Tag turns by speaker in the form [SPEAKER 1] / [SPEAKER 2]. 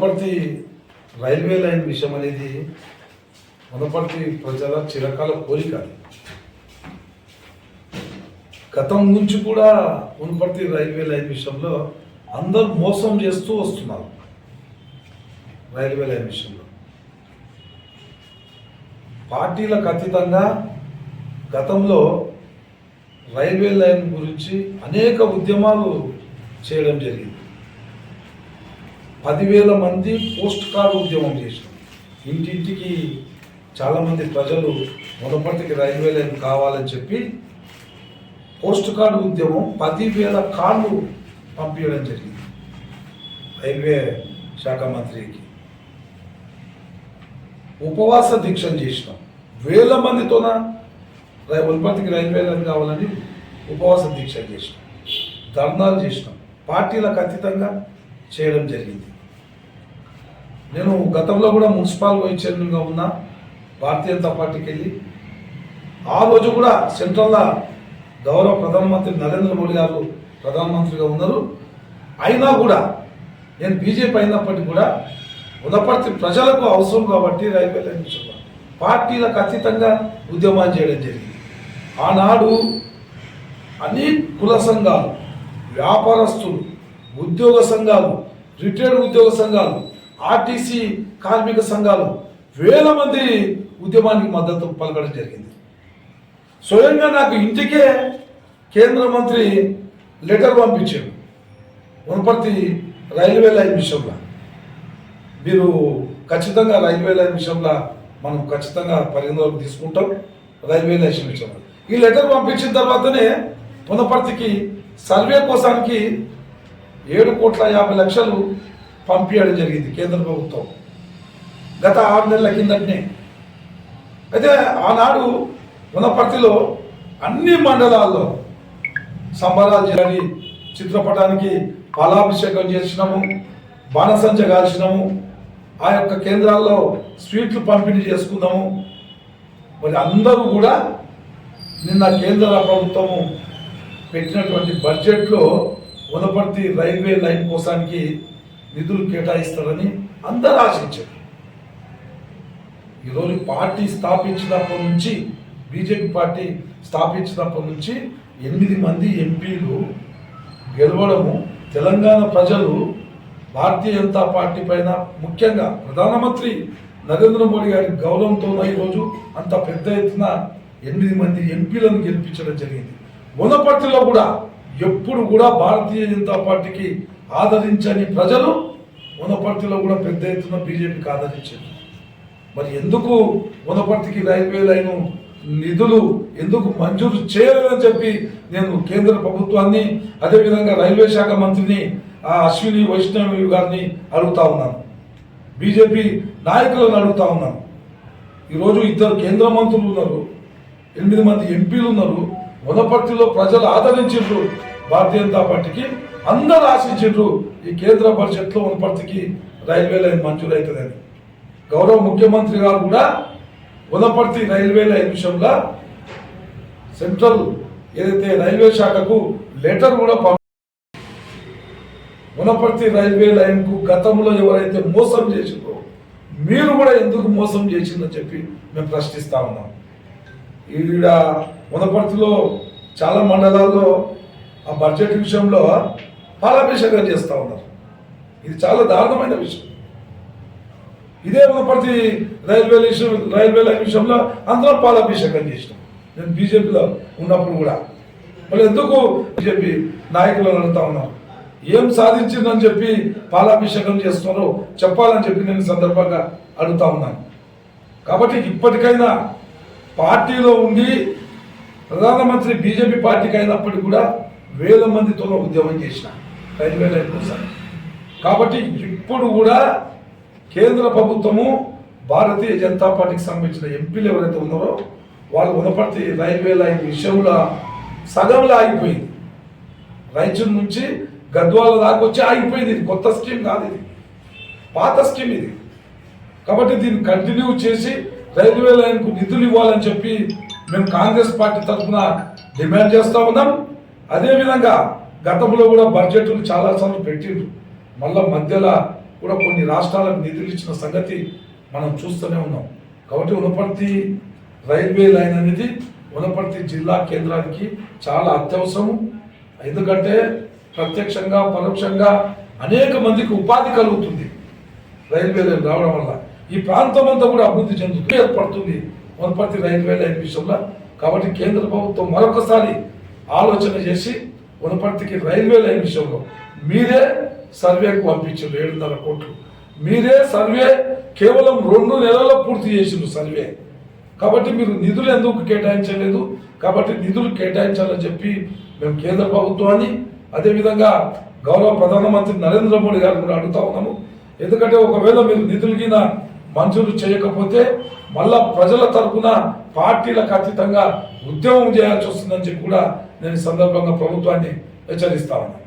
[SPEAKER 1] Wanaparthy railway line విషయం అనేది వనపర్తి ప్రజల చిరకాల కోరిక గతం నుంచి కూడా వనపర్తి రైల్వే లైన్ విషయంలో అందరూ మోసం చేస్తూ వస్తున్నారు. రైల్వే లైన్ విషయంలో. పార్టీలకు అతీతంగా గతంలో రైల్వే లైన్ గురించి అనేక ఉద్యమాలు చేయడం జరిగింది. పదివేల మంది పోస్ట్ కార్డు ఉద్యమం చేసినాం. ఇంటింటికి చాలామంది ప్రజలు మొదపటికి రైల్వే లైన్ కావాలని చెప్పి పోస్ట్ కార్డు ఉద్యమం పదివేల కార్డు పంపించడం జరిగింది. రైల్వే శాఖ మంత్రికి. ఉపవాస దీక్షను చేసినాం. వేల మందితోన రై- ఉత్పత్తికి రైల్వే లైన్ కావాలని ఉపవాస దీక్ష చేసినాం. ధర్నాలు చేసినాం. పార్టీలకు అతీతంగా చేయడం జరిగింది. నేను గతంలో కూడా మున్సిపల్ వైస్ చైర్మన్గా ఉన్న భారతీయ జనతా పార్టీకి వెళ్ళి ఆ రోజు కూడా సెంట్రల్లో గౌరవ ప్రధానమంత్రి నరేంద్ర మోడీ గారు ప్రధానమంత్రిగా ఉన్నారు. అయినా కూడా నేను బీజేపీ అయినప్పటికీ కూడా ఉదపర్తి ప్రజలకు అవసరం కాబట్టి రైల్వే లైన్ పార్టీలకు అతీతంగా ఉద్యమాలు చేయడం జరిగింది. ఆనాడు అనేక కుల సంఘాలు వ్యాపారస్తులు ఉద్యోగ సంఘాలు రిటైర్డ్ ఉద్యోగ సంఘాలు ఆర్టీసీ కార్మిక సంఘాలు వేల మంది ఉద్యమానికి మద్దతు పలకడం జరిగింది. స్వయంగా నాకు ఇంటికే కేంద్ర మంత్రి లెటర్ పంపించాడు. వనపర్తి రైల్వే లైన్ విషయంలో. మీరు ఖచ్చితంగా రైల్వే లైన్ విషయంలో మనం ఖచ్చితంగా పరిగణలోకి తీసుకుంటాం రైల్వే లైన్ విషయంలో. ఈ లెటర్ పంపించిన తర్వాతనే పునపర్తికి సర్వే కోసానికి ఏడు కోట్ల యాభై లక్షలు పంపించడం జరిగింది కేంద్ర ప్రభుత్వం. గత ఆరు నెలల కిందటనే. అయితే ఆనాడు వనపర్తిలో అన్ని మండలాల్లో సంబరాలు జరిగి చిత్రపటానికి పాలాభిషేకం చేసినాము బాణసంచ కాల్చినాము ఆ యొక్క కేంద్రాల్లో స్వీట్లు పంపిణీ చేసుకున్నాము. మరి అందరూ కూడా నిన్న కేంద్ర ప్రభుత్వము పెట్టినటువంటి బడ్జెట్లో వనపర్తి రైల్వే లైన్ కోసానికి నిధులు కేటాయిస్తారని అందరూ ఆశించారు. ఈరోజు పార్టీ స్థాపించినప్పటి నుంచి బీజేపీ పార్టీ స్థాపించినప్పటి నుంచి ఎనిమిది మంది ఎంపీలు గెలవడము తెలంగాణ ప్రజలు భారతీయ జనతా పార్టీ పైన ముఖ్యంగా ప్రధానమంత్రి నరేంద్ర మోడీ గారి గౌరవంతో ఈరోజు అంత పెద్ద ఎత్తున ఎనిమిది మంది ఎంపీలను గెలిపించడం జరిగింది. వనపర్తిలో కూడా ఎప్పుడు కూడా భారతీయ జనతా పార్టీకి ఆదరించని ప్రజలు మునపర్తిలో కూడా పెద్ద ఎత్తున బీజేపీకి ఆదరించారు. మరి ఎందుకు మునపర్తికి రైల్వే లైను నిధులు ఎందుకు మంజూరు చేయలేదని చెప్పి నేను కేంద్ర ప్రభుత్వాన్ని అదేవిధంగా రైల్వే శాఖ మంత్రిని ఆ అశ్విని వైష్ణవి గారిని అడుగుతా ఉన్నాను. బీజేపీ నాయకులను అడుగుతా ఉన్నాను. ఈరోజు ఇద్దరు కేంద్ర మంత్రులు ఉన్నారు ఎనిమిది మంది ఎంపీలు ఉన్నారు. వనపర్తిలో ప్రజలు ఆదరించారు. భారతీయ జనతా పార్టీకి అందరు ఆశించారు ఈ కేంద్ర బడ్జెట్లో వనపర్తికి రైల్వే లైన్ మంజూరవుతుందని గౌరవ ముఖ్యమంత్రి గారు కూడా వనపర్తి రైల్వే లైన్ విషయంలో సెంట్రల్ ఏదైతే రైల్వే శాఖకు లెటర్ కూడా పంప వనపర్తి రైల్వే లైన్కు గతంలో ఎవరైతే మోసం చేసిందో మీరు కూడా ఎందుకు మోసం చేసిందని చెప్పి మేము ప్రశ్నిస్తా ఉన్నాం. ఈడ వనపర్తిలో చాలా మండలాల్లో ఆ బడ్జెట్ విషయంలో పాలాభిషేకం చేస్తూ ఉన్నారు. ఇది చాలా దారుణమైన విషయం. ఇదే వనపర్తి రైల్వే విషయం రైల్వే లైన్ విషయంలో అందరం పాలాభిషేకం చేసినాం. నేను బీజేపీలో ఉన్నప్పుడు కూడా. మళ్ళీ ఎందుకు బీజేపీ నాయకులను అడుగుతా ఉన్నారు? ఏం సాధించిందని చెప్పి పాలాభిషేకం చేస్తున్నారో చెప్పాలని చెప్పి నేను సందర్భంగా అడుగుతా ఉన్నాను. కాబట్టి ఇప్పటికైనా పార్టీలో ఉండి ప్రధానమంత్రి బీజేపీ పార్టీకి అయినప్పటికీ కూడా వేల మందితో ఉద్యమం చేసిన రైల్వే లైన్ కోసం కాబట్టి ఇప్పుడు కూడా కేంద్ర ప్రభుత్వము భారతీయ జనతా పార్టీకి సంబంధించిన ఎంపీలు ఎవరైతే ఉన్నారో వాళ్ళు వనపర్తి రైల్వే లైన్ విషయంలో సగంలో ఆగిపోయింది. రైచూర్ నుంచి గద్వాల దాకా వచ్చి ఆగిపోయింది ఇది. కొత్త స్కీమ్ కాదు ఇది. పాత స్కీమ్ ఇది. కాబట్టి దీన్ని కంటిన్యూ చేసి రైల్వే లైన్కు నిధులు ఇవ్వాలని చెప్పి మేము కాంగ్రెస్ పార్టీ తరఫున డిమాండ్ చేస్తూ ఉన్నాం. అదేవిధంగా గతంలో కూడా బడ్జెట్లు చాలాసార్లు పెట్టిండ్రు. మళ్ళీ మధ్యలో కూడా కొన్ని రాష్ట్రాలకు నిధులు ఇచ్చిన సంగతి మనం చూస్తూనే ఉన్నాం. కాబట్టి ఉనపర్తి రైల్వే లైన్ అనేది ఉనపర్తి జిల్లా కేంద్రానికి చాలా అత్యవసరము ఎందుకంటే ప్రత్యక్షంగా పరోక్షంగా అనేక మందికి ఉపాధి కలుగుతుంది రైల్వే లైన్ రావడం వల్ల. ఈ ప్రాంతం అంతా కూడా అభివృద్ధి చెందుతుంది ఏర్పడుతుంది ఉనపర్తి రైల్వే లైన్ విషయంలో. కాబట్టి కేంద్ర ప్రభుత్వం మరొకసారి ఆలోచన చేసి వనపర్తికి రైల్వే లైన్ విషయంలో మీరే సర్వేకు పంపించారు ఏడున్నర కోట్లు. మీరే సర్వే కేవలం రెండు నెలల్లో పూర్తి చేసిండ్రు సర్వే. కాబట్టి మీరు నిధులు ఎందుకు కేటాయించలేదు? కాబట్టి నిధులు కేటాయించాలని చెప్పి మేము కేంద్ర ప్రభుత్వాన్ని అదేవిధంగా గౌరవ ప్రధానమంత్రి నరేంద్ర మోడీ గారిని కూడా అడుగుతా ఉన్నాము. ఎందుకంటే ఒకవేళ మీరు నిధులు గిన మంజూరు చేయకపోతే మళ్ళా ప్రజల తరఫున పార్టీలకు అతీతంగా ఉద్యమం చేయాల్సి వస్తుందని చెప్పి కూడా నేను సందర్భంగా ప్రభుత్వాన్ని హెచ్చరిస్తా ఉన్నాను.